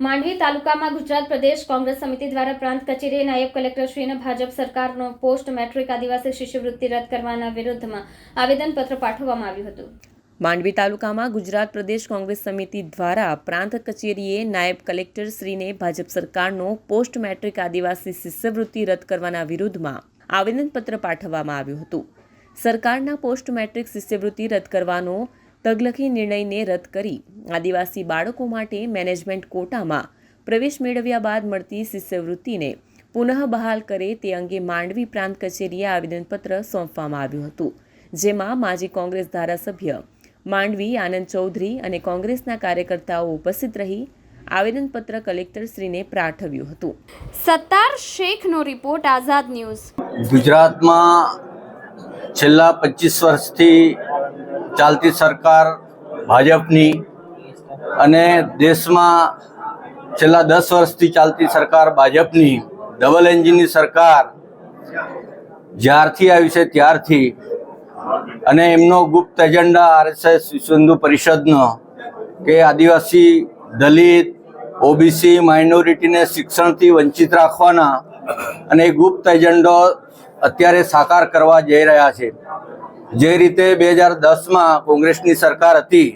માંડવી તાલુકામાં ગુજરાત પ્રદેશ કોંગ્રેસ સમિતિ દ્વારા પ્રાંત કચેરીએ નાયબ કલેક્ટરશ્રીને ભાજપ સરકારનો પોસ્ટ મેટ્રિક આદિવાસી શિષ્યવૃત્તિ રદ કરવાના વિરુદ્ધમાં આવેદનપત્ર પાઠવવામાં આવ્યું હતું. માંડવી તાલુકામાં ગુજરાત પ્રદેશ કોંગ્રેસ સમિતિ દ્વારા પ્રાંત કચેરીએ નાયબ કલેક્ટર શ્રીને ભાજપ સરકારનો પોસ્ટ મેટ્રિક આદિવાસી શિષ્યવૃત્તિ રદ કરવાના વિરુદ્ધમાં આવેદનપત્ર પાઠવવામાં આવ્યું હતું. સરકારના પોસ્ટ મેટ્રિક શિષ્યવૃત્તિ રદ કરવાનો તગલખી નિર્ણયને રદ કરી. આદિવાસી બાળકો માટે મેનેજમેન્ટ કોટામાં પ્રવેશ મેળવ્યા બાદ મળતી શિષ્યવૃત્તિને પુનઃ બહાલ કરે તે અંગે માંડવી પ્રાંત કચેરીએ આવેદનપત્ર સોંપવામાં આવ્યું હતું જેમાં માજી કોંગ્રેસ ધારાસભ્ય માંડવી આનંદ ચૌધરી અને કોંગ્રેસના કાર્યકર્તાઓ ઉપસ્થિત રહી આવેદનપત્ર કલેક્ટરશ્રીને પાઠવ્યું હતું. સત્તાર શેખનો રિપોર્ટ આઝાદ ન્યૂઝ. ગુજરાતમાં છેલ્લા પચીસ વર્ષથી ચાલતી સરકાર ભાજપની અને દેશમાં છેલ્લા દસ વર્ષથી ચાલતી સરકાર ભાજપની ડબલ એન્જિનની સરકાર જ્યારથી આવી છે ત્યારથી. અને એમનો ગુપ્ત એજન્ડા આરએસએસ વિશ્વ હિન્દુ પરિષદનો કે આદિવાસી, દલિત, ઓબીસી માઇનોરિટીને શિક્ષણથી વંચિત રાખવાના અને ગુપ્ત એજન્ડો અત્યારે સાકાર કરવા જઈ રહ્યા છે. જે રીતે બે હજાર દસમાં કોંગ્રેસની સરકાર હતી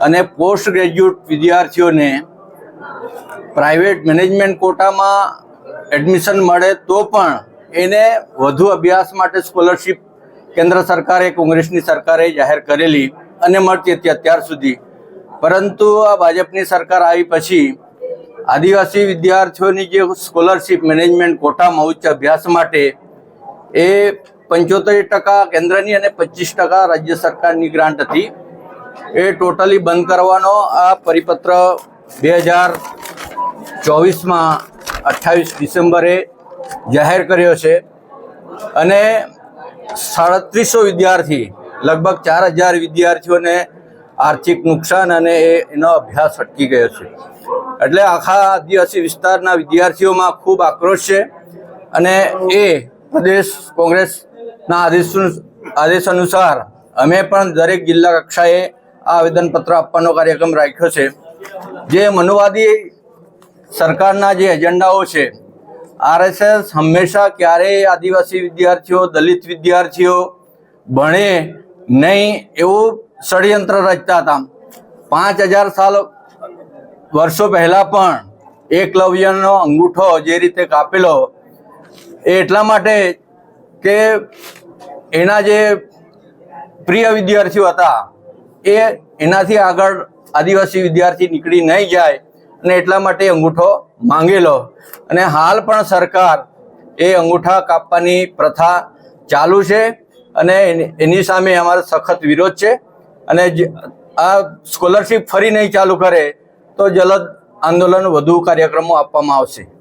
અને પોસ્ટ ગ્રેજ્યુએટ વિદ્યાર્થીઓને પ્રાઇવેટ મેનેજમેન્ટ કોટામાં એડમિશન મળે તો પણ એને વધુ અભ્યાસ માટે સ્કોલરશીપ કેન્દ્ર સરકારે, કોંગ્રેસની સરકારે જાહેર કરેલી અને મળતી હતી અત્યાર સુધી. પરંતુ આ ભાજપની સરકાર આવી પછી આદિવાસી વિદ્યાર્થીઓની જે સ્કોલરશિપ મેનેજમેન્ટ કોટામાં ઉચ્ચ અભ્યાસ માટે એ પંચોતેર ટકા કેન્દ્રની અને પચીસ ટકા રાજ્ય સરકારની ગ્રાન્ટ હતી. એ ટોટલી બંધ કરવાનો આ પરિપત્ર બે હજાર ચોવીસમાં અઠ્ઠાવીસ ડિસેમ્બરે જાહેર કર્યો છે. અને સાડત્રીસો વિદ્યાર્થી, લગભગ ચાર હજાર વિદ્યાર્થીઓને આર્થિક નુકસાન અને એનો અભ્યાસ અટકી ગયો છે. એટલે આખા આદિવાસી વિસ્તારના વિદ્યાર્થીઓમાં ખૂબ આક્રોશ છે. અને એ પ્રદેશ કોંગ્રેસના આદેશ આદેશ અનુસાર અમે પણ દરેક જિલ્લા કક્ષાએ આ આવેદનપત્ર આપવાનો કાર્યક્રમ રાખ્યો છે. જે મનુવાદી સરકારના જે એજન્ડાઓ છે, આરએસએસ હંમેશા ક્યારેય આદિવાસી વિદ્યાર્થીઓ, દલિત વિદ્યાર્થીઓ ભણે નહીં એવું ષડયંત્ર રચતા હતા. પાંચ હજાર સાલ વર્ષો પહેલાં પણ એકલવ્યનો અંગૂઠો જે રીતે કાપેલો એ એટલા માટે કે એના જે પ્રિય વિદ્યાર્થીઓ હતા, એ એનાથી આગળ આદિવાસી વિદ્યાર્થી નીકળી નહીં જાય અને એટલા માટે અંગૂઠો માંગેલો. અને હાલ પણ સરકાર એ અંગૂઠા કાપવાની પ્રથા ચાલુ છે અને એની- સામે અમારો સખત વિરોધ છે. અને આ સ્કોલરશિપ ફરી નહીં ચાલુ કરે તો જલદ આંદોલન વધુ કાર્યક્રમો આપવામાં આવશે.